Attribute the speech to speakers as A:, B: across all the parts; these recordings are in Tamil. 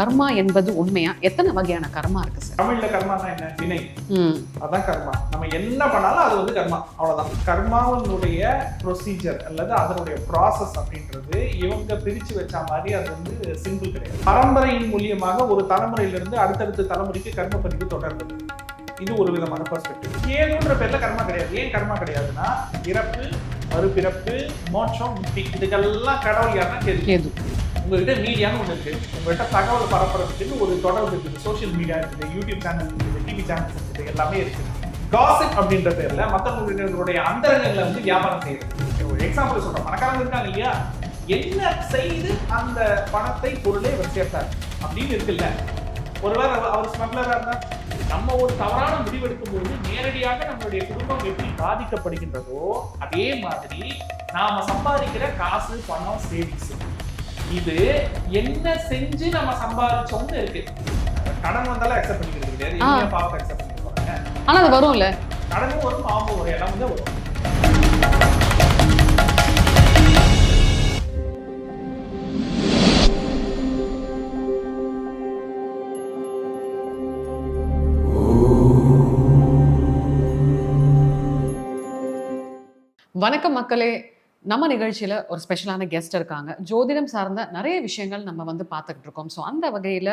A: கர்மா என்பது உண்மையா? எத்தனை வகையான கர்மா இருக்கு சார்?
B: தமிழ்ல கர்மானா என்ன? வினை. அதான் கர்மா. நம்ம என்ன பண்ணாலும் அது வந்து கர்மா. அவ்வளவுதான். கர்மாவினுடைய ப்ரொசீஜர் அல்லது அதனுடைய ப்ராசஸ் அப்படின்றது இவங்க பிரிச்சு வச்ச மாதிரி அது வந்து சிம்பிள் கிடையாது. பரம்பரையின் மூலியமாக ஒரு தலைமுறையிலிருந்து அடுத்தடுத்த தலைமுறைக்கு கர்ம பதிவு தொடர்ந்தது. இது ஒரு விதமான பர்ஸ்பெக்டிவ் ஏதுன்ற பேர்ல கர்மா கிடையாது. ஏன் கர்மா கிடையாதுன்னா இறப்பு மறுபிறப்பு மோட்சம் முக்தி. இதுக்கெல்லாம் கடவுள் யாருன்னா கேது. உங்ககிட்ட மீடியான்னு ஒன்று இருக்குது உங்கள்கிட்ட தகவல் பரப்புறதுக்குன்னு ஒரு தொடர்பு இருக்குது. சோஷியல் மீடியா இருக்குது யூடியூப் சேனல் இருக்குது டிவி சேனல்ஸ் இருக்குது எல்லாமே இருக்குது காசிப் அப்படின்ற பேர்ல மற்றவங்களுடைய அந்தரங்கங்களை வந்து வியாபாரம் செய்யறது. ஒரு எக்ஸாம்பிள் சொல்றேன். பணக்காரங்க இருக்காங்க இல்லையா? என்ன செய்து அந்த பணத்தை பொருளை இவர் சேர்த்தார் அப்படின்னு இருக்குல்ல. ஒருவேளை அவர் ஸ்மக்லராக இருந்தால் நம்ம ஒரு தவறான முடிவெடுக்கும் போது நேரடியாக நம்மளுடைய குடும்பம் எப்படி பாதிக்கப்படுகின்றதோ அதே மாதிரி நாம சம்பாதிக்கிற காசு பணம் சேவிங்ஸ் இது என்ன செஞ்சு நம்ம சம்பாதிச்சோம்னு இருக்கு. கடன் வந்தாலும் அக்செப்ட் பண்ணிக்கிறது கிடையாது. எங்க பாவத்தை அக்செப்ட் பண்ணி போறாங்க
A: ஆனா அது வரும்ல.
B: கடனும் வரும் பாவமும் வரும் எல்லாம் வரும்.
A: வணக்கம் மக்களே. நம்ம நிகழ்ச்சியில் ஒரு ஸ்பெஷலான கெஸ்ட் இருக்காங்க. ஜோதிடம் சார்ந்த நிறைய விஷயங்கள் நம்ம வந்து பார்த்துக்கிட்டு இருக்கோம். ஸோ அந்த வகையில்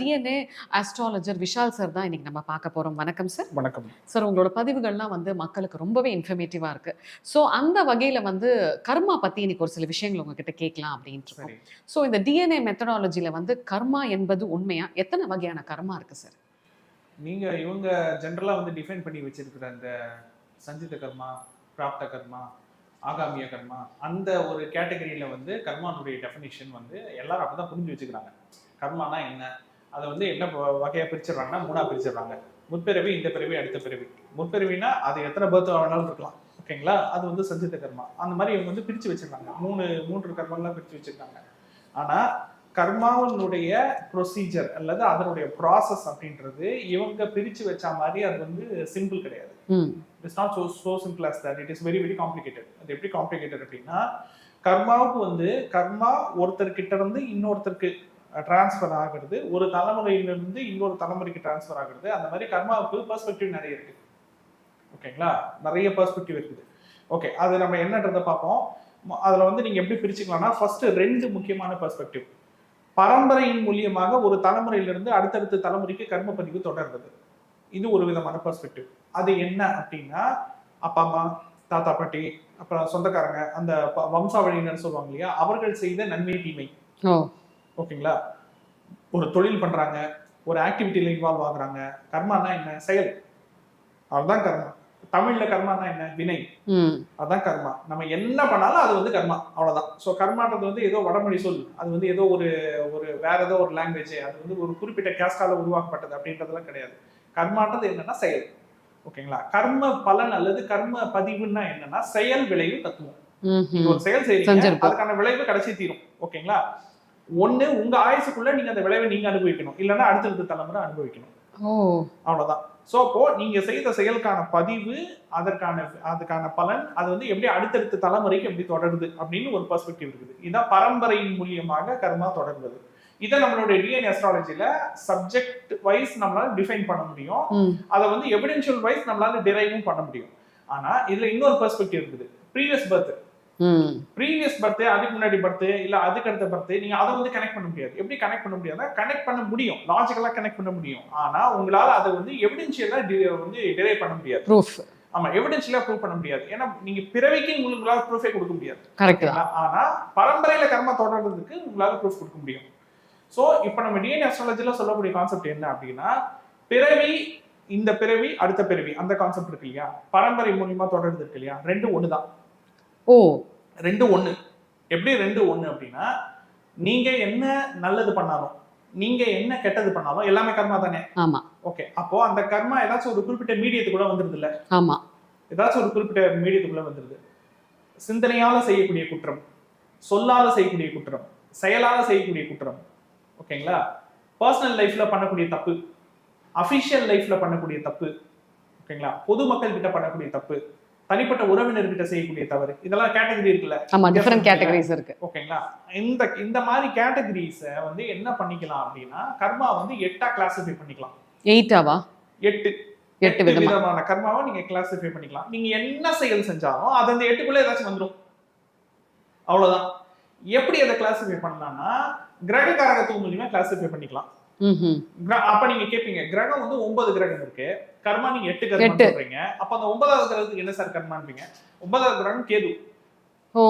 A: டிஎன்ஏ ஆஸ்ட்ராலஜர் விஷால் சார் தான் இன்னைக்கு நம்ம பார்க்க போகிறோம் வணக்கம் சார்
B: வணக்கம்.
A: சார் உங்களோட பதிவுகள்லாம் வந்து மக்களுக்கு ரொம்பவே இன்ஃபர்மேட்டிவாக இருக்குது ஸோ அந்த வகையில் வந்து கர்மா பற்றி இன்னைக்கு ஒரு சில விஷயங்கள் உங்ககிட்ட கேட்கலாம் அப்படின்ட்டு ஸோ இந்த டிஎன்ஏ மெத்தடாலஜியில் வந்து கர்மா என்பது உண்மையா? எத்தனை வகையான கர்மா இருக்குது சார்
B: நீங்க இவங்க ஜென்ரலா வந்து டிஃபைன் பண்ணி வச்சிருக்கிற அந்த சஞ்சித கர்மா பிராப்த கர்மா ஆகாமிய கர்மா. அந்த ஒரு கேட்டகரியில வந்து கர்மானுடைய டெஃபினிஷன் வந்து எல்லாரும் அப்படிதான் புரிஞ்சு வச்சுக்கிறாங்க. கர்மானா என்ன? அதை வந்து என்ன வ- வகையா பிரிச்சிடுறாங்கன்னா மூணா பிரிச்சிடுறாங்க. முற்பிறவி இந்த பிறவி அடுத்த பிறவி. முற்பிறவினா அது எத்தனை பர்த் வேணாலும் இருக்கலாம். ஓகேங்களா அது வந்து சஞ்சித கர்மா. அந்த மாதிரி இவங்க வந்து பிரிச்சு வச்சிருக்காங்க. மூணு மூன்று கர்மங்கள்லாம் பிரிச்சு வச்சிருக்காங்க. ஆனா கர்மாவினுடைய ப்ரொசீஜர் அல்லது அதனுடைய ப்ராசஸ் அப்படின்றது இவங்க பிரிச்சு வச்ச மாதிரி அது வந்து சிம்பிள் கிடையாது. It's not so so simple as that. It is very very complicated அது எப்படி காம்ப்ளிகேட்டட் அப்படின்னா கர்மாவுக்கு வந்து கர்மா ஒருத்தர்கிட்ட இருந்து இன்னொருத்தருக்கு டிரான்ஸ்ஃபர் ஆகுறது ஒரு தலைமுறையிலிருந்து இன்னொரு தலைமுறைக்கு டிரான்ஸ்ஃபர் ஆகுறது அந்த மாதிரி கர்மாவுக்கு பெர்ஸ்பெக்டிவ் நிறைய இருக்கு. ஓகேங்களா நிறைய பெர்ஸ்பெக்டிவ் இருக்குது. ஓகே அது நம்ம என்னன்றதை பார்ப்போம். அதுல வந்து நீங்க எப்படி பிரிச்சுக்கலாம்னா ஃபர்ஸ்ட் ரெண்டு முக்கியமான பெர்ஸ்பெக்டிவ் பரம்பரையின் மூலியமாக ஒரு தலைமுறையிலிருந்து அடுத்தடுத்த தலைமுறைக்கு கர்ம பதிவு தொடர்றது இது ஒரு விதமான பெர்ஸ்பெக்டிவ் அது என்ன அப்படின்னா அப்பா அம்மா தாத்தா பாட்டி அப்புறம் சொந்தக்காரங்க அந்த வம்சாவழியினர் சொல்லுவாங்க இல்லையா அவர்கள் செய்த நன்மை தீமை. ஓகேங்களா? ஒரு தொழில் பண்றாங்க ஒரு ஆக்டிவிட்டியில இன்வால்வ் ஆகுறாங்க கர்மானா என்ன? செயல். அதுதான் கர்மா. தமிழ்ல கர்மானா என்ன? வினை. அதான் கர்மா. நம்ம என்ன பண்ணாலும் அது வந்து கர்மா. அவ்வளவுதான். ஸோ கர்மான்றது வந்து ஏதோ வடமொழி சொல். அது வந்து ஏதோ ஒரு ஒரு வேற ஏதோ ஒரு லாங்குவேஜ் அது வந்து ஒரு குறிப்பிட்ட கேஸ்டால உருவாக்கப்பட்டது அப்படின்றதெல்லாம் கிடையாது. கர்மான்றது என்னன்னா செயல். ஓகேங்களா? கர்ம பலன் அல்லது கர்ம பதிவுன்னா என்னன்னா செயல் விளைவு தத்துவம். ஒரு செயல் செய்றீங்க. அதுக்கான விளைவு கடைசி தீரும். ஓகேங்களா? ஒண்ணு உங்க ஆயுசுக்குள்ள நீங்க அந்த விளைவை நீங்க அனுபவிக்கணும். இல்லைன்னா அடுத்தடுத்த தலைமுறை அனுபவிக்கணும்.
A: ஓ.
B: அவ்வளவுதான். சோ அப்போ நீங்க செய்த செயலுக்கான பதிவு அதற்கான அதுக்கான பலன் அது வந்து எப்படி அடுத்தடுத்த தலைமுறைக்கு எப்படி தொடருது அப்படின்னு ஒரு பெர்ஸ்பெக்டிவ் இருக்குது. இதான் பரம்பரையின் மூலியமாக கர்மா தொடர்வது இதை நம்மளுடைய டிஎன்ஏ அஸ்ட்ராலஜில சப்ஜெக்ட் வைஸ் நம்மளால டிஃபைன் பண்ண முடியும். அதை வந்து எவிடென்ஷியல் வைஸ் நம்மளால டிரைவும் பண்ண முடியும். ஆனா இதுல இன்னொரு பெர்ஸ்பெக்டிவ் இருக்குது. ப்ரீவியஸ் பர்த் ப்ரீவியஸ் பர்த்டே அதுக்கு முன்னாடி பர்த்டே இல்ல அதுக்கு அடுத்த பர்த்டே நீங்க அதை வந்து கனெக்ட் பண்ண முடியாது. எப்படி கனெக்ட் பண்ண முடியாதுன்னா கனெக்ட் பண்ண முடியும். லாஜிக்கலா கனெக்ட் பண்ண முடியும். ஆனா உங்களால அதை வந்து எவிடென்ஷியலா வந்து டிரைவ் பண்ண முடியாது.
A: ப்ரூஃப்
B: ஆமா எவிடென்ஷியலா ப்ரூவ் பண்ண முடியாது. ஏன்னா நீங்க பிறவிக்கு உங்களால ப்ரூஃபே கொடுக்க முடியாது.
A: கரெக்ட்
B: ஆனா பரம்பரையில கர்மா தொடர்றதுக்கு உங்களால ப்ரூஃப் கொடுக்க முடியும். சோ இப்போ நம்ம டிஎன்ஏ அஸ்ட்ராலஜில சொல்லக்கூடிய கான்செப்ட் என்ன அப்படின்னா பிறவி இந்த பிறவி அடுத்த பிறவி அந்த கான்செப்ட் இருக்கு இல்லையா? பரம்பரை மூலியமா தொடர்றது இருக்கு இல்லையா? ரெண்டு ஒண்ணுதான்.
A: ஓ.
B: ரெண்டு ஒண்ணு. எப்படி ரெண்டு ஒண்ணு அப்படின்னா நீங்க என்ன நல்லது பண்ணாலும் நீங்க என்ன கெட்டது பண்ணாலும் எல்லாமே கர்மா தானே?
A: ஆமா.
B: ஓகே. அப்போ அந்த கர்மா ஏதாச்சும் ஒரு குறிப்பிட்ட மீடியத்துக்குள்ள வந்துருது இல்ல
A: ஆமா.
B: ஏதாச்சும் ஒரு குறிப்பிட்ட மீடியத்துக்குள்ள வந்துருது. சிந்தனையால செய்யக்கூடிய குற்றம் சொல்லால செய்யக்கூடிய குற்றம் செயலால செய்யக்கூடிய குற்றம். ஓகேங்களா? பர்சனல் லைஃப்ல பண்ணக்கூடிய தப்பு அஃபிஷியல் லைஃப்ல பண்ணக்கூடிய தப்பு. ஓகேங்களா? பொதுமக்கள் கிட்ட பண்ணக்கூடிய தப்பு. தனிப்பட்ட உறவினர்கிட்ட செய்யக்கூடிய தவறு. இதெல்லாம் கேட்டகரி இருக்குல்ல?
A: ஆமா டிஃபரெண்ட்? கேட்டகரிஸ் இருக்கு.
B: ஓகேங்களா இந்த இந்த மாதிரி கேட்டகரிஸை வந்து என்ன பண்ணிக்கலாம் அப்படின்னா கர்மா வந்து எட்டா கிளாசிஃபை பண்ணிக்கலாம்.
A: எயிட்டாவா?
B: எட்டு.
A: எட்டு விதமா?
B: விதமான கர்மாவை நீங்க கிளாசிஃபை பண்ணிக்கலாம். நீங்க என்ன செயல் செஞ்சாலும் அது அந்த எட்டுக்குள்ள ஏதாச்சும் வந்துடும் அவ்வளவுதான். எப்படி அதை கிளாசிஃபை பண்ணலாம்னா கிரக காரகத்துவம் மூலியமா கிளாசிஃபை பண்ணிக்கலாம். அப்ப நீங்க கேட்பீங்க கிரகம் வந்து ஒன்பது கிரகம் இருக்கு. கர்மா நீங்க எட்டு கர்மா. சொல்றீங்க. அப்ப அந்த ஒன்பதாவது கிரகத்துக்கு என்ன சார் கர்மான்பீங்க ஒன்பதாவது கிரகம் கேது.
A: ஓ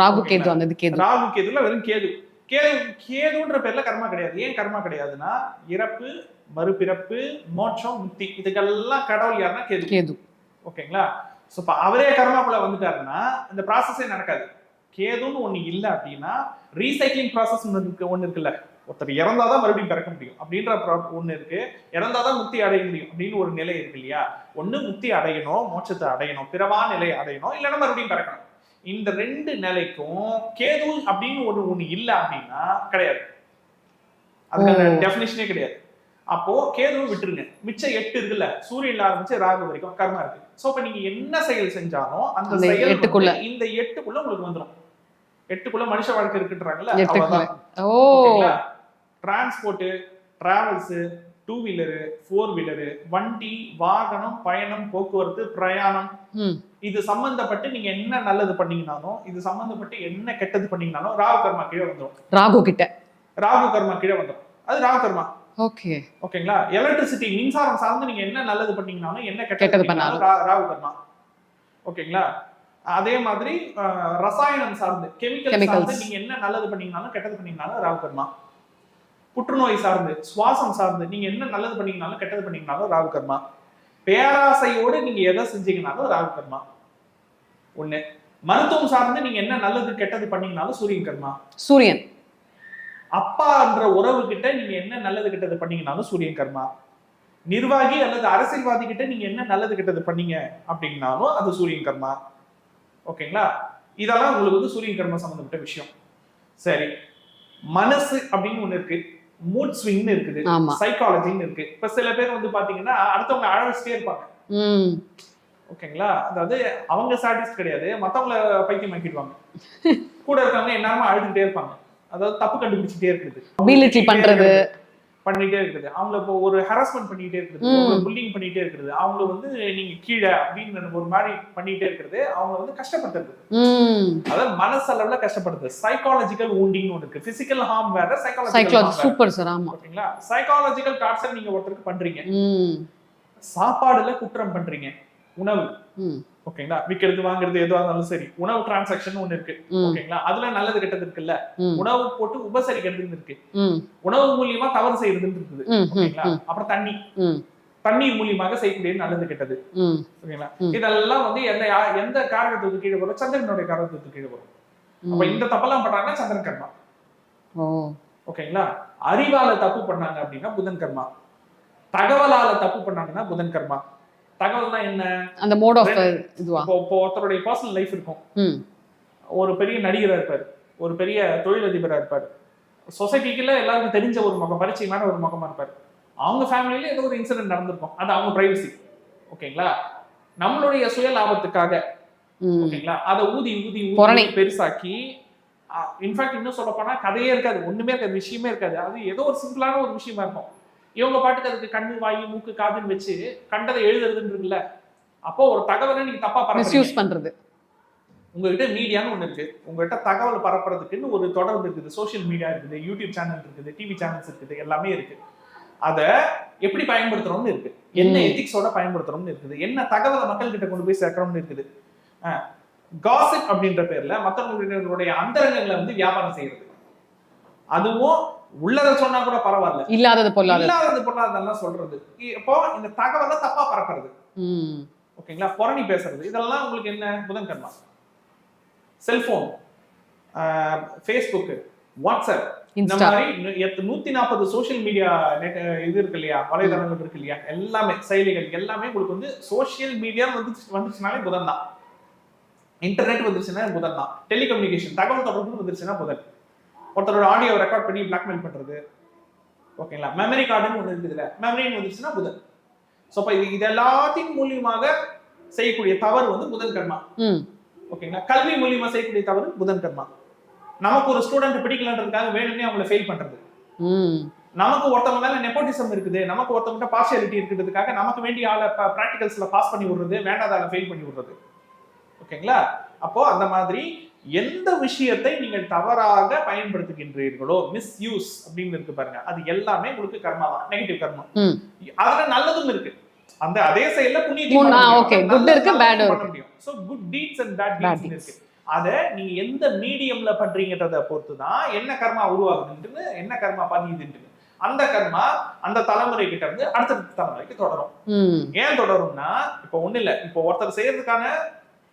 A: ராகு? கேது வந்தது கேது.
B: ராகு கேதுல வெறும் கேது. கேது கேதுன்ற பேர்ல கர்மா கிடையாது. ஏன் கர்மா கிடையாதுன்னா இறப்பு மறுபிறப்பு மோட்சம் முக்தி. இதுக்கெல்லாம் கடவுள் யாருன்னா கேது.
A: கேது.
B: ஓகேங்களா? ஸோ இப்போ அவரே கர்மாக்குள்ள வந்துட்டாருன்னா இந்த ப்ராசஸே நடக்காது. கேதுன்னு ஒண்ணு இல்லை அப்படின்னா ரீசைக்ளிங் ப்ராசஸ் ஒன்று இருக்கு ஒன்று இருக்குல்ல. ஒருத்தர் இறந்தாதான் மறுபடியும் பிறக்க முடியும். அப்படின்ற pro- ஒண்ணு இருக்கு. இறந்தாதான் முக்தி அடைய முடியும் அப்படின்னு ஒரு நிலை இருக்கு இல்லையா? ஒண்ணு முக்தி அடையணும் மோட்சத்தை அடையணும் பிறவா நிலை அடையணும் இல்லைன்னா மறுபடியும் பிறக்கணும். இந்த ரெண்டு நிலைக்கும் கேது அப்படின்னு ஒண்ணு ஒண்ணு இல்லை அப்படின்னா கிடையாது. அதுக்கான. டெஃபினிஷனே கிடையாது. அப்போ கேதுவை விட்டுருங்க. மிச்சம் எட்டு இருக்குல்ல? சூரியன்ல ஆரம்பிச்சு ராகு வரைக்கும் கர்மா இருக்கு. சோ இப்ப நீங்க என்ன செயல் செஞ்சாலும் அந்த செயல் இந்த எட்டுக்குள்ள உங்களுக்கு வந்துடும் எட்டுக்குள்ள மனுஷ வாழ்க்கை இருக்குன்றாங்கல்ல.
A: ஓ.
B: Transport travels two wheeler four wheeler வண்டி வாகனம் பயணம் போக்குவரத்து பிரயாணம். இது சம்பந்தப்பட்டு நீங்க என்ன நல்லது பண்ணீங்கனாலும் இது சம்பந்தப்பட்டு என்ன கெட்டது பண்ணீங்கனாலும் ராகு கர்மா கீழே வந்துடும்
A: ராகு கிட்ட.
B: ராகு கர்மா கீழே வந்துடும் அது ராகு கர்மா.
A: ஓகே.
B: ஓகேங்களா? எலக்ட்ரிசிட்டி மின்சாரம் சார்ந்து நீங்க என்ன நல்லது பண்ணீங்கனாலும் என்ன
A: கெட்டது பண்ணாலும்.
B: ராகு கர்மா. ஓகேங்களா? அதே மாதிரி ரசாயனம் சார்ந்து கெமிக்கல். சார்ந்து நீங்க என்ன நல்லது பண்ணீங்கனாலும் கெட்டது பண்ணீங்கனாலும் ராகு கர்மா. புற்றுநோய் சார்ந்து சுவாசம் சார்ந்து நீங்க என்ன நல்லது பண்ணீங்கனாலும் கெட்டது பண்ணீங்கனாலும் ராகு கர்மா. பேராசையோடு நீங்க எதை செஞ்சீங்கனாலும் ராகு கர்மா. ஒண்ணு. மருத்துவம் சார்ந்து நீங்க என்ன நல்லது கெட்டது பண்ணீங்கனாலும் சூரியன் கர்மா.
A: சூரியன்.
B: அப்பான்ற உறவு கிட்ட நீங்க என்ன நல்லது கெட்டது பண்ணீங்கனாலும் சூரியன் கர்மா. நிர்வாகி அல்லது அரசியல்வாதி கிட்ட நீங்க என்ன நல்லது கெட்டது பண்ணீங்க அப்படின்னாலும் அது சூரியன் கர்மா. ஓகேங்களா? இதெல்லாம் உங்களுக்கு வந்து சூரியன் கர்மா சம்பந்தப்பட்ட விஷயம். சரி. மனசு அப்படின்னு ஒண்ணு இருக்கு. மூட் ஸ்விங்னு இருக்குது. சைக்காலஜின்னு இருக்கு. இப்ப சில பேர் வந்து பாத்தீங்கன்னா அடுத்தவங்க அழ வச்சுட்டே இருப்பாங்க. ஓகேங்களா? அதாவது அவங்க சாட்டிஸ்ட் கிடையாது. மத்தவங்கள பைத்தியம் ஆக்கிடுவாங்க. கூட இருக்கவங்க எந்நேரமா அழுதுகிட்டே இருப்பாங்க. அதாவது தப்பு கண்டுபிடிச்சிட்டே இருக்குது.
A: பண்றது.
B: பண்ணிட்டே இருக்குது. அவங்கள இப்போ ஒரு ஹராஸ்மெண்ட் பண்ணிட்டே இருக்குது. ஒரு புல்லிங் பண்ணிட்டே இருக்குது. அவங்கள வந்து நீங்க கீழே அப்படின்னு ஒரு மாதிரி பண்ணிட்டே இருக்கிறது அவங்க வந்து கஷ்டப்படுத்துறது. அதாவது மனசளவுல கஷ்டப்படுறது சைக்காலஜிக்கல் ஊண்டிங் ஒன்று இருக்கு. பிசிக்கல் ஹார்ம் வேற
A: சைக்காலஜி சூப்பர் சார் ஆமா.
B: ஓகேங்களா? சைக்காலஜிக்கல் டார்ச்சர் நீங்க ஒருத்தருக்கு பண்றீங்க. சாப்பாடுல குற்றம் பண்றீங்க. உணவு. ஓகேங்களா? விக்கிறது வாங்குறது எதுவா இருந்தாலும் சரி. உணவு டிரான்சாக்ஷன் ஒண்ணு இருக்கு. ஓகேங்களா? அதுல நல்லது கெட்டது இருக்குல்ல? உணவு போட்டு உபசரிக்கிறதுன்னு இருக்கு. உணவு மூலியமா தவறு செய்யறதுன்னு இருக்குது. ஓகேங்களா? அப்புறம் தண்ணி.
A: ம்.
B: தண்ணீர் மூலியமாக செய்யக்கூடிய நல்லது கெட்டது. ஓகேங்களா. இதெல்லாம் வந்து எந்த எந்த காரகத்துக்கு கீழே வரும்? சந்திரனுடைய காரகத்துக்கு கீழே வரும். அப்ப. இந்த தப்பெல்லாம் பண்றாங்கன்னா சந்திரன் கர்மா. ஓகேங்களா? அறிவால தப்பு பண்ணாங்க அப்படின்னா புதன் கர்மா. தகவலால தப்பு பண்ணாங்கன்னா புதன் கர்மா. தகவல்னா என்ன?
A: அந்த மோட் ஆஃப் இதுவா?
B: இப்போ ஒருத்தருடைய பர்சனல் லைஃப் இருக்கும். ஒரு பெரிய நடிகரா இருப்பாரு. ஒரு பெரிய தொழிலதிபரா இருப்பாரு. சொசைட்டிக்குள்ள எல்லாருக்கும் தெரிஞ்ச ஒரு முகம் பரிச்சயமான ஒரு முகமா இருப்பாரு. அவங்க ஃபேமிலியில ஏதோ ஒரு இன்சிடென்ட் நடந்திருக்கும். அது அவங்க பிரைவசி ஓகேங்களா? நம்மளுடைய சுய லாபத்துக்காக. ஓகேங்களா? அதை ஊதி ஊதி. ஊதி பெருசாக்கி இன்ஃபேக்ட் இன்னும் சொல்ல போனா கதையே இருக்காது. ஒண்ணுமே இருக்காது. விஷயமே இருக்காது. அது ஏதோ ஒரு சிம்பிளான ஒரு விஷயமா இருக்கும். இவங்க பாட்டுக்கு அதுக்கு கண்ணு வாய் மூக்கு காதுன்னு வச்சு கண்டதை எழுதுறதுன்னு இருக்குல்ல அப்போ ஒரு தகவலை நீங்க தப்பா பரப்புறீங்க.
A: மிஸ்யூஸ் பண்றது.
B: உங்ககிட்ட மீடியான்னு ஒன்று இருக்கு. உங்ககிட்ட தகவல் பரப்புறதுக்குன்னு ஒரு தொடர்பு இருக்குது. சோஷியல் மீடியா இருக்குது யூடியூப் சேனல் இருக்குது டிவி சேனல்ஸ் இருக்குது எல்லாமே இருக்கு. அதை எப்படி பயன்படுத்துறோம்னு இருக்கு. என்ன. எத்திக்ஸோட பயன்படுத்துறோம்னு இருக்குது. என்ன தகவலை மக்கள் கிட்ட கொண்டு போய் சேர்க்கறோம்னு இருக்குது. காசிப் அப்படின்ற பேர்ல மற்றவங்களுடைய அந்தரங்கங்களை வந்து வியாபாரம் செய்யறது. அதுவும் உள்ளதை சொன்னா கூட பரவாயில்ல.
A: இல்லாதது பொல்லாதது.
B: இல்லாதது பொருளாதாரம் சொல்றது. இப்போ இந்த தகவலை தப்பா பரப்புறது. ஓகேங்களா? புரணி பேசுறது. இதெல்லாம் உங்களுக்கு என்ன? புதன் கர்மா செல்போன் ஃபேஸ்புக் வாட்ஸ்அப் இந்த மாதிரி நூத்தி நாற்பது சோஷியல் மீடியா இது இருக்கு இல்லையா? வலைதளங்கள் இருக்கு இல்லையா? எல்லாமே செயலிகள் எல்லாமே உங்களுக்கு வந்து சோஷியல் மீடியா வந்து வந்துச்சுனாலே புதன் தான் இன்டர்நெட் வந்துருச்சுன்னா புதன் தான் டெலிகம்யூனிகேஷன் தகவல் தொடர்பு வந்துருச்சுன்னா புதன். ஒருத்தரோட ஆடியோ ரெக்கார்ட் பண்ணி பிளாக்மெயில் பண்றது. ஓகேங்களா மெமரி கார்டுன்னு ஒன்று இருக்குதுல்ல மெமரின்னு வந்துருச்சுன்னா புதன் ஸோ இது இது எல்லாத்தின் மூலியமாக செய்யக்கூடிய தவறு வந்து புதன் கர்மா. ஓகேங்களா கல்வி மூலியமா செய்யக்கூடிய தவறு புதன் கர்மா. நமக்கு ஒரு ஸ்டூடெண்ட் பிடிக்கலன்றதுக்காக வேணும்னே அவங்கள ஃபெயில் பண்றது. நமக்கு ஒருத்தவங்க மேல நெப்போட்டிசம் இருக்குது. நமக்கு ஒருத்தவங்க பார்ஷியாலிட்டி இருக்கிறதுக்காக நமக்கு வேண்டிய ஆளை ப்ராக்டிகல்ஸ்ல பாஸ் பண்ணி விடுறது வேண்டாத ஆளை ஃபெயில் பண்ணி விடுறது. ஓகேங்களா? அப்போ அந்த மாதிரி எந்த விஷயத்தை நீங்கள் தவறாக பயன்படுத்துகின்றீர்களோ மிஸ்யூஸ் அப்படின்னு இருக்கு பாருங்க. அது எல்லாமே உங்களுக்கு கர்மா தான். நெகட்டிவ் கர்மா.
A: ம்.
B: அதுல நல்லதும் இருக்கு. அந்த அதே செயல்ல
A: மூணு,
B: புண்ணியத்தையும்
A: ஆ, okay. Good இருக்கு, bad
B: பண்ண
A: இருக்கு.
B: முடியும். So good deeds and bad deeds இருக்கு. அத நீங்க எந்த மீடியம்ல பண்றீங்கன்றத பொறுத்து தான் என்ன கர்மா உருவாகுதுன்னு என்ன கர்மா பதியுதுன்னு அந்த கர்மா அந்த தலைமுறை கிட்ட இருந்து அடுத்தடுத்த தலைமுறைக்கு தொடரும். ஏன் தொடரும்னா இப்போ ஒண்ணு இல்ல இப்போ ஒருத்தர் செய்யறதுக்கான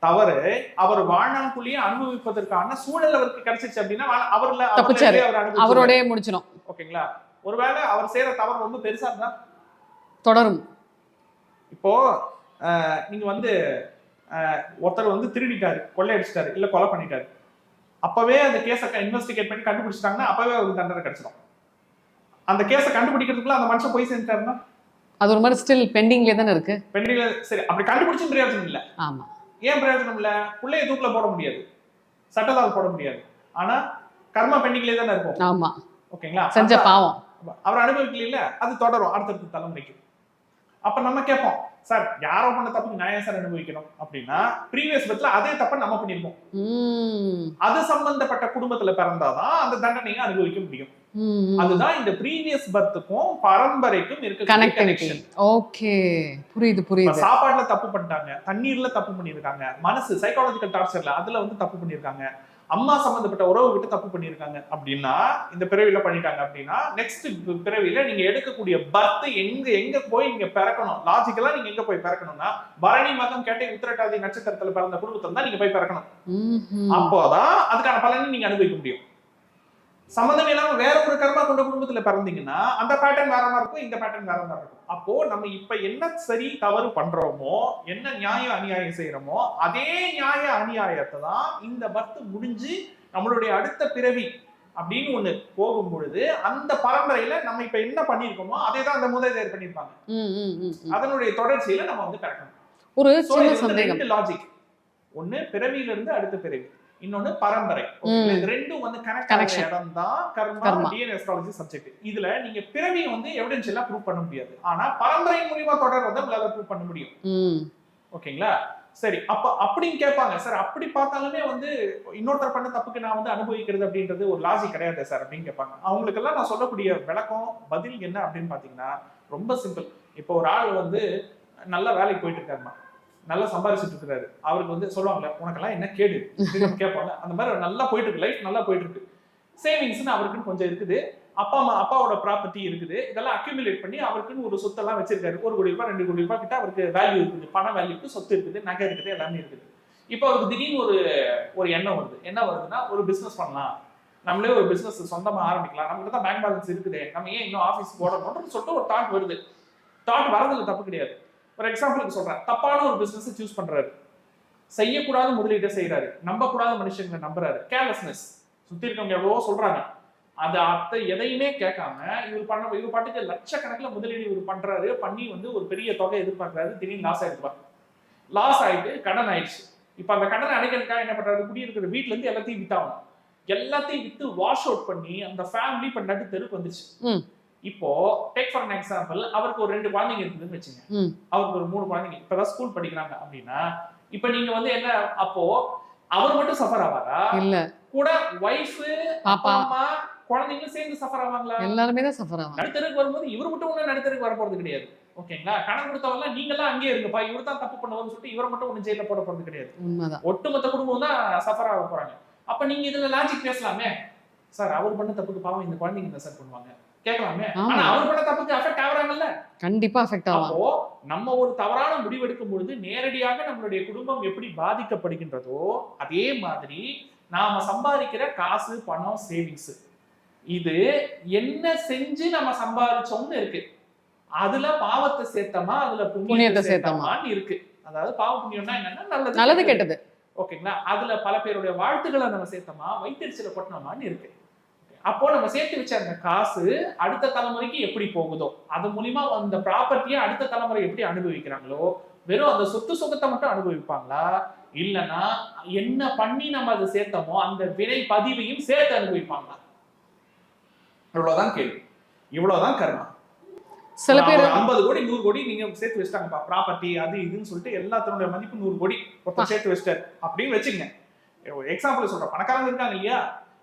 B: தவறு அவர் வாழ்நாளுக்குள்ளேயே அனுபவிப்பதற்கான சூழல் அவருக்கு கிடைச்சிச்சு அப்படின்னா அவர்ல
A: தப்பிச்சாரு. அவரோடய முடிச்சிடும்.
B: ஓகேங்களா? ஒருவேளை அவர் செய்யற தவறு ரொம்ப பெருசா இருந்தா?
A: தொடரும்.
B: இப்போ நீங்க வந்து ஒருத்தர் வந்து திருடிட்டாரு கொள்ளையடிச்சிட்டாரு இல்ல கொலை பண்ணிட்டாரு. அப்பவே அந்த கேஸை இன்வெஸ்டிகேட் பண்ணி கண்டுபிடிச்சிட்டாங்கன்னா அப்பவே அவருக்கு தண்டனை கிடைச்சிடும். அந்த கேஸை கண்டுபிடிக்கிறதுக்குள்ள அந்த மனுஷன் போய் சேர்ந்துட்டாருன்னா?
A: அது ஒரு மாதிரி ஸ்டில் பெண்டிங்லேயே தானே இருக்கு?
B: பெண்ணில சரி அப்படி கண்டுபிடிச்சும் பிரயோஜனம் இல்ல.
A: ஆமா.
B: ஏன் பிரயோஜனம் இல்ல பிள்ளைய தூக்கில போட முடியாது. சட்டத்தால் போட முடியாது. ஆனா கர்மா பெண்டிங்லேயே தானே இருக்கும்.
A: ஆமா.
B: ஓகேங்களா?
A: செஞ்ச பாவம்.
B: அவர் அனுபவிக்கல அது தொடரும். அடுத்தடுத்த தலைமுறைக்கு அப்ப நம்ம கேட்போம் சார் யாரோ பண்ண தப்புக்கு நான் சார் அனுபவிக்கணும்? அப்படின்னா ப்ரீவியஸ் பட்ல அதே தப்பை நம்ம பண்ணிருப்போம். அது சம்பந்தப்பட்ட குடும்பத்துல பிறந்தாதான் அந்த தண்டனையை அனுபவிக்க முடியும். அதுதான் இந்த ப்ரீவியஸ் பர்த்துக்கும் பரம்பரைக்கும் இருக்க
A: கனெக்டிவிட்டி ஓகே புரியுது புரியுது.
B: சாப்பாடுல தப்பு பண்ணிட்டாங்க தண்ணீர்ல தப்பு பண்ணிருக்காங்க மனசு சைக்காலஜிக்கல் டார்ச்சர்ல அதுல வந்து தப்பு பண்ணிருக்காங்க அம்மா சம்பந்தப்பட்ட உறவு விட்டு தப்பு பண்ணிருக்காங்க அப்படின்னா இந்த பிறவியில பண்ணிட்டாங்க அப்படின்னா நெக்ஸ்ட் பிறவியில நீங்க எடுக்கக்கூடிய பர்த் எங்க எங்க போய் நீங்க பிறக்கணும்? லாஜிக்கலா நீங்க எங்க போய் பிறக்கணும்னா பரணி மகம் கேட்டை உத்திரட்டாதி நட்சத்திரத்துல பிறந்த குடும்பத்துல தான் நீங்க போய் பிறக்கணும். அப்போதான் அதுக்கான பலனை நீங்க அனுபவிக்க முடியும். சம்மந்தம் இல்லாம வேற ஒரு கர்மா கொண்ட குடும்பத்துல பிறந்தீங்கன்னா அந்த பேட்டர்ன் வேற மாதிரி இருக்கும் இந்த பேட்டர்ன் வேற மாதிரி இருக்கும். அப்போ நம்ம இப்ப என்ன சரி தவறு பண்றோமோ என்ன நியாயம் அநியாயம் செய்யறோமோ அதே நியாய அநியாயத்தை தான் இந்த பர்த் முடிஞ்சு நம்மளுடைய அடுத்த பிறவி அப்படின்னு ஒண்ணு போகும் பொழுது அந்த பரம்பரையில நம்ம இப்ப என்ன பண்ணிருக்கோமோ அதே தான் அந்த முதல் பண்ணிருப்பாங்க. அதனுடைய தொடர்ச்சியில நம்ம வந்து பிறக்கணும்.
A: ஒரு சின்ன சந்தேகம்.
B: லாஜிக் ஒண்ணு பிறவியில இருந்து அடுத்த பிறவி. இன்னொன்னு பரம்பரை. இது ரெண்டும் வந்து கனெக்ட். ஆகிற இடம் தான் கர்மா. டிஎன்ஏ அஸ்ட்ராலஜி சப்ஜெக்ட் இதுல நீங்க பிறவியை வந்து எவிடன்ஷியலா ப்ரூவ் பண்ண முடியாது. ஆனா பரம்பரை மூலியமா தொடர்றதை உங்களால ப்ரூவ் பண்ண முடியும். ஓகேங்களா? சரி அப்ப அப்படின்னு கேட்பாங்க. சார் அப்படி பார்த்தாலுமே வந்து இன்னொருத்தர் பண்ண தப்புக்கு நான் வந்து அனுபவிக்கிறது அப்படின்றது ஒரு லாஜிக் கிடையாது சார் அப்படின்னு கேட்பாங்க. அவங்களுக்கெல்லாம் நான் சொல்லக்கூடிய விளக்கம் பதில் என்ன அப்படின்னு பாத்தீங்கன்னா ரொம்ப சிம்பிள் இப்போ ஒரு ஆள் வந்து நல்ல வேலைக்கு போயிட்டு இருக்காருமா நல்லா சம்பாதிச்சுட்டு இருக்கிறாரு அவருக்கு வந்து சொல்லுவாங்கல்ல உனக்கெல்லாம் என்ன கேடு? கேட்பாங்க. அந்த மாதிரி நல்லா போயிட்டு இருக்கு லைஃப் நல்லா போயிட்டு இருக்கு சேவிங்ஸ்னு அவருக்குன்னு கொஞ்சம் இருக்குது. அப்பா அம்மா அப்பாவோட ப்ராப்பர்ட்டி இருக்குது. இதெல்லாம் அக்யூமுலேட் பண்ணி அவருக்குன்னு ஒரு சொத்தெல்லாம் வச்சிருக்காரு. ஒரு கோடி ரூபாய் ரெண்டு கோடி ரூபாய் கிட்ட அவருக்கு வேல்யூ இருக்குது. பண வேல்யூக்கு சொத்து இருக்குது. நகை இருக்குது. எல்லாமே இருக்குது. இப்போ அவருக்கு திடீர்னு ஒரு ஒரு எண்ணம் வருது. என்ன வருதுன்னா ஒரு பிசினஸ் பண்ணலாம். நம்மளே ஒரு பிசினஸ் சொந்தமா ஆரம்பிக்கலாம். நம்மகிட்ட தான் பேங்க் பேலன்ஸ் இருக்குது. நம்ம ஏன் இன்னும் ஆஃபீஸ் போடணும்னு சொல்லிட்டு ஒரு தாட் வருது. தாட் வரதுல தப்பு கிடையாது. ஒரு எக்ஸாம்பிளுக்கு சொல்றேன். தப்பான ஒரு பிசினஸ் சூஸ் பண்றாரு. செய்யக்கூடாத முதலீட்டை செய்யறாரு நம்பக்கூடாத மனுஷங்களை நம்புறாரு. கேர்லெஸ்னஸ் சுத்தி இருக்கவங்க எவ்வளவோ சொல்றாங்க. அது அத்தை எதையுமே கேட்காம இவர் பண்ண இவர் பாட்டுக்கு லட்சக்கணக்கில் முதலீடு இவர் பண்றாரு. பண்ணி வந்து ஒரு பெரிய தொகை எதிர்பார்க்கறாரு. திடீர்னு லாஸ் ஆயிடுப்பார் லாஸ் ஆயிட்டு கடன் ஆயிடுச்சு. இப்ப அந்த கடனை அடைக்கிறதுக்காக என்ன பண்றாரு? குடியிருக்கிற வீட்ல இருந்து எல்லாத்தையும் வித்தாகணும். எல்லாத்தையும் வித்து வாஷ் அவுட் பண்ணி அந்த ஃபேமிலி இப்ப நட்டு தெருக்கு வந்துச்சு இப்போ டேக் ஃபார் எக்ஸாம்பிள் அவருக்கு ஒரு ரெண்டு குழந்தைங்க இருக்குதுன்னு வச்சுங்க. அவருக்கு ஒரு மூணு குழந்தைங்க. இப்பதான் ஸ்கூல் படிக்கிறாங்க அப்படின்னா இப்ப நீங்க வந்து என்ன அப்போ அவர் மட்டும் சஃபர் ஆவாரா?
A: இல்ல.
B: கூட ஒய்ஃப்
A: பாப்பா.
B: அம்மா குழந்தைங்களும் சேர்ந்து சஃபர் ஆவாங்களா?
A: எல்லாருமே தான் சஃபர் ஆவாங்க.
B: நடுத்தருக்கு வரும்போது இவர் மட்டும் ஒண்ணு நடுத்தருக்கு வர போறது கிடையாது. ஓகேங்களா? கடன் கொடுத்தவங்க நீங்களாம் அங்கேயே இருங்கப்பா இவர் தான் தப்பு பண்ணுவோம்னு சொல்லிட்டு இவரை மட்டும் ஒண்ணு ஜெயில போட போறது கிடையாது.
A: உண்மைதான்.
B: ஒட்டுமொத்த குடும்பம் தான் சஃபர் ஆக போறாங்க. அப்ப நீங்க இதுல லாஜிக் பேசலாமே. சார் அவர் பண்ண தப்புக்கு பாவம் இந்த குழந்தைங்க என்ன சார் பண்ணுவாங்க. கேட்கலாமே. ஆனா அவர் பண்ண தப்புக்கு அஃபெக்ட் ஆகுறாங்கல்ல?
A: கண்டிப்பா அஃபெக்ட்
B: அப்போ நம்ம ஒரு தவறான முடிவெடுக்கும் பொழுது நேரடியாக நம்மளுடைய குடும்பம் எப்படி பாதிக்கப்படுகின்றதோ அதே மாதிரி நாம சம்பாதிக்கிற காசு பணம் சேவிங்ஸ் இது என்ன செஞ்சு நம்ம சம்பாதிச்சோம்னு இருக்கு. அதுல பாவத்தை சேர்த்தமா அதுல
A: புண்ணியத்தை
B: புண்ணியத்தை
A: சேர்த்தமா.
B: சேர்த்தமான்னு இருக்கு. அதாவது பாவ புண்ணியம்னா என்னன்னா நல்லது
A: நல்லது
B: கெட்டது.
A: கெட்டது.
B: ஓகேங்களா? அதுல பல பேருடைய வாழ்த்துக்களை நம்ம சேர்த்தோமா வைத்தறிச்சல கொட்டினோமான்னு இருக்கு. அப்போ நம்ம சேர்த்து வச்ச அந்த காசு அடுத்த தலைமுறைக்கு எப்படி போகுதோ அது மூலியமா அந்த ப்ராப்பர்ட்டியை அடுத்த தலைமுறை எப்படி அனுபவிக்கிறாங்களோ வெறும் அந்த சொத்து சுகத்தை மட்டும் அனுபவிப்பாங்களா? இல்லனா என்ன பண்ணி நம்ம அதை சேர்த்தோமோ அந்த வினை பதிவையும் சேர்த்து அனுபவிப்பாங்களா? இவ்வளவுதான் கேள்வி. இவ்வளவுதான் கர்மா
A: சில பேர்
B: ஐம்பது கோடி நூறு கோடி நீங்க சேர்த்து வச்சிட்டாங்கப்பா. ப்ராப்பர்ட்டி அது இதுன்னு சொல்லிட்டு எல்லாத்தனுடைய மதிப்பு நூறு கோடி. ஒருத்தர் சேர்த்து வச்சிட்டாரு. அப்படின்னு வச்சுக்கங்க. எக்ஸாம்பிள் சொல்றேன். பணக்காரங்க இருக்காங்க இல்லையா?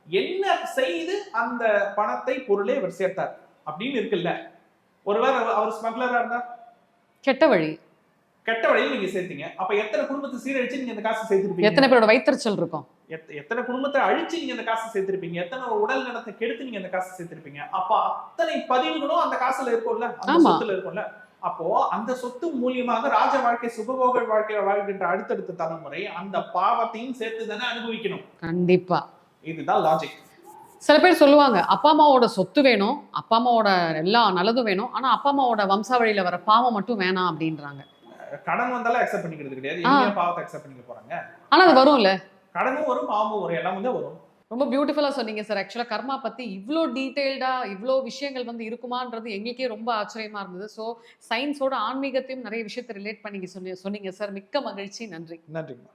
B: என்ன செய்து அந்த பணத்தை பொருளே அவர் சேர்த்தார் அப்படின்னு இருக்குல்ல. ஒருவேளை அவர்- ஸ்மக்லரா இருந்தா?
A: கெட்ட வழி.
B: கெட்ட வழியில் நீங்க சேர்த்தீங்க. அப்ப எத்தனை குடும்பத்தை சீரழிச்சு நீங்க இந்த காசு சேர்த்திருப்பீங்க?
A: எத்தனை பேரோட வைத்தறிச்சல் இருக்கும்?
B: எத்த- எத்தனை குடும்பத்தை அழிச்சு நீங்க இந்த காசு சேர்த்திருப்பீங்க? எத்தனை உடல் நலத்தை கெடுத்து நீங்க இந்த காசு சேர்த்திருப்பீங்க? அப்ப அத்தனை பதிவுகளும் அந்த காசுல இருக்கும்ல? அந்த. சொத்துல இருக்கும்ல? அப்போ அந்த சொத்து மூலியமாக ராஜ வாழ்க்கை சுகபோக வாழ்க்கை வாழ்கின்ற அடுத்தடுத்த தலைமுறை அந்த பாவத்தையும் சேர்த்து தானே அனுபவிக்கணும்.
A: கண்டிப்பா.
B: இதுதான் லாஜிக்
A: சில பேர் சொல்லுவாங்க அப்பா அம்மாவோட சொத்து வேணும் அப்பா அம்மாவோட எல்லா நல்லதும் வேணும் ஆனா அப்பா அம்மாவோட வம்சாவழியில வர பாவம் மட்டும் வேணாம் அப்படின்றாங்க.
B: கடன் வந்தாலும் அக்செப்ட் பண்ணிக்கிறது கிடையாது. பாவத்தை அக்செப்ட் பண்ணிக்க போறாங்க.
A: ஆனா அது வரும்ல.
B: கடனும் வரும் பாவமும் வரும் எல்லாம் வந்து வரும்.
A: ரொம்ப பியூட்டிஃபுல்லா சொன்னீங்க சார் ஆக்சுவலா கர்மா பத்தி இவ்ளோ டீடைல்டா இவ்ளோ விஷயங்கள் வந்து இருக்குமான்றது எங்களுக்கே ரொம்ப ஆச்சரியமா இருந்தது. ஸோ சயின்ஸோட ஆன்மீகத்தையும் நிறைய விஷயத்தை ரிலேட் பண்ணி சொன்னீங்க சார் மிக்க மகிழ்ச்சி. நன்றி.
B: நன்றிங்கம்மா.